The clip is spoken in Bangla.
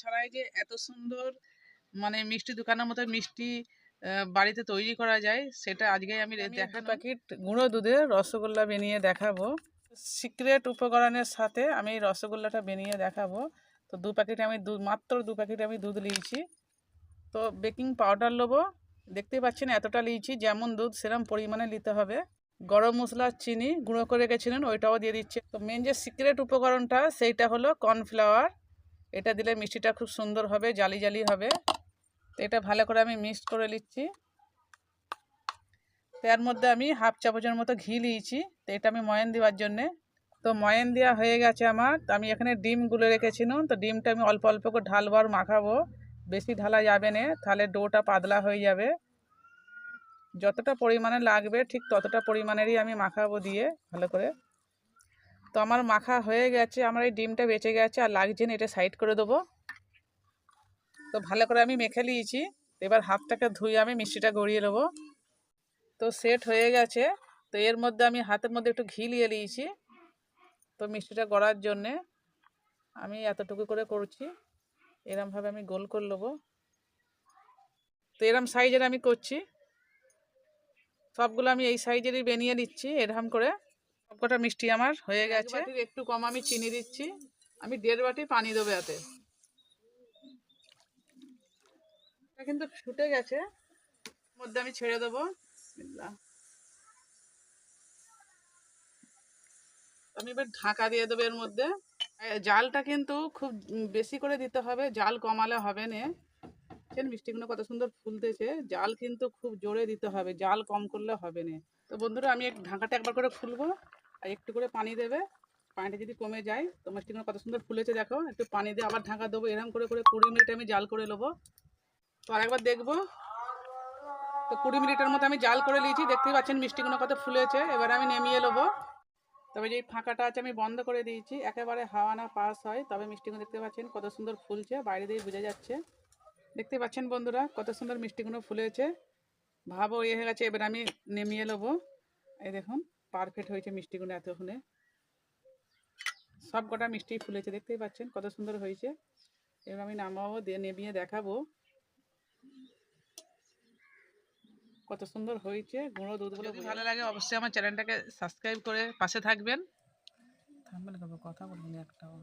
ছাড়াই যে এত সুন্দর মানে মিষ্টি দোকানের মতো মিষ্টি বাড়িতে তৈরি করা যায় সেটা আজকে আমি দেখা প্যাকেট গুঁড়ো দুধের রসগোল্লা বানিয়ে দেখাবো। সিক্রেট উপকরণের সাথে আমি রসগোল্লাটা বানিয়ে দেখাবো। তো দু প্যাকেট আমি দু মাত্র দু প্যাকেট আমি দুধ নিয়েছি তো বেকিং পাউডার নেব দেখতে পাচ্ছেন এতটা নিয়েছি যেমন দুধ সেরম পরিমাণে নিতে হবে। গরম মশলা চিনি গুঁড়ো করে রেখেছিলেন ওইটাও দিয়ে দিচ্ছে। তো মেন যে সিক্রেট উপকরণটা সেইটা হলো কর্নফ্লাওয়ার। এটা দিলে মিষ্টিটা খুব সুন্দর হবে, জালি জালি হবে। তো এটা ভালো করে আমি মিক্স করে নিচ্ছি। তো এর মধ্যে আমি হাফ চামচের মতো ঘি নিয়েছি। তো এটা আমি ময়ান দেওয়ার জন্যে। তো ময়ান দেওয়া হয়ে গেছে আমার। তো আমি এখানে ডিম গুলে রেখেছিলাম তো ডিমটা আমি অল্প অল্প করে ঢালবার মাখাবো। বেশি ঢালা যাবে না, তাহলে ডোটা পাতলা হয়ে যাবে। যতটা পরিমাণে লাগবে, ঠিক ততটা পরিমাণেরই আমি মাখাবো দিয়ে ভালো করে। তো আমার মাখা হয়ে গেছে, আমার এই ডিমটা বেঁচে গেছে, আর লাগছে না, এটা সাইড করে দেবো। তো ভালো করে আমি মেখে নিয়েছি, এবার হাতটাকে ধুয়ে আমি মিষ্টিটা গড়িয়ে নেব। তো সেট হয়ে গেছে, তো এর মধ্যে আমি হাতের মধ্যে একটু ঘি নিয়ে নিয়েছি, তো মিষ্টিটা গড়ার জন্যে আমি এতটুকু করে করছি এরমভাবে আমি গোল করে নেব। তো এরম সাইজের আমি করছি, সবগুলো আমি এই সাইজেরই বানিয়ে নিচ্ছি, এরকম করে। সবকটা মিষ্টি আমার হয়ে গেছে। একটু কম আমি চিনি দিচ্ছি। আমি দেড় বাটি পানি দেবো এতে। কিন্তু ফুটে গেছে। মধ্যে আমি ছেড়ে দেবো। আমি এবার ঢাকা দিয়ে দেবো এর মধ্যে। জালটা কিন্তু খুব বেশি করে দিতে হবে। জাল কমালে হবে না। দেখছেন মিষ্টিগুলো কত সুন্দর ফুলতেছে। জাল কিন্তু খুব জোরে দিতে হবে। জাল কম করলে হবে না। তো বন্ধুরা আমি ঢাকাটা একবার করে খুলবো। আর একটু করে পানি দেবে। পানিটা যদি কমে যায় তো মিষ্টিগুলো কত সুন্দর ফুলেছে দেখো। একটু পানি দিয়ে আবার ঢাকা দেবো এরকম করে করে কুড়ি মিনিট আমি জাল করে নেব। তো আরেকবার দেখব। তো কুড়ি মিনিটের মতো আমি জাল করে নিয়েছি, দেখতেই পাচ্ছেন মিষ্টিগুলো কত ফুলেছে। এবার আমি নেমিয়ে নেব। তবে যে ফাঁকাটা আছে আমি বন্ধ করে দিয়েছি, একেবারে হাওয়া না পাস হয়, তবে মিষ্টিগুলো দেখতে পাচ্ছেন কত সুন্দর ফুলছে, বাইরে দিয়ে বোঝা যাচ্ছে। দেখতে পাচ্ছেন বন্ধুরা, কত সুন্দর মিষ্টিগুলো ফুলেছে। ভাবো ইয়ে হয়ে গেছে, এবার আমি নেমিয়ে নেব। এই দেখুন পারফেক্ট হয়েছে মিষ্টিগুলো এতক্ষণে। সব কটা মিষ্টি ফুলেছে দেখতেই পাচ্ছেন কত সুন্দর হয়েছে। এবার আমি নামাবো দিয়ে নেমিয়ে দেখাবো। কত সুন্দর হয়েছে গুঁড়ো দুধগুলো ভালো লাগে অবশ্যই আমার চ্যানেলটাকে সাবস্ক্রাইব করে পাশে থাকবেন। থামবেন কথা বলবেন একটাও।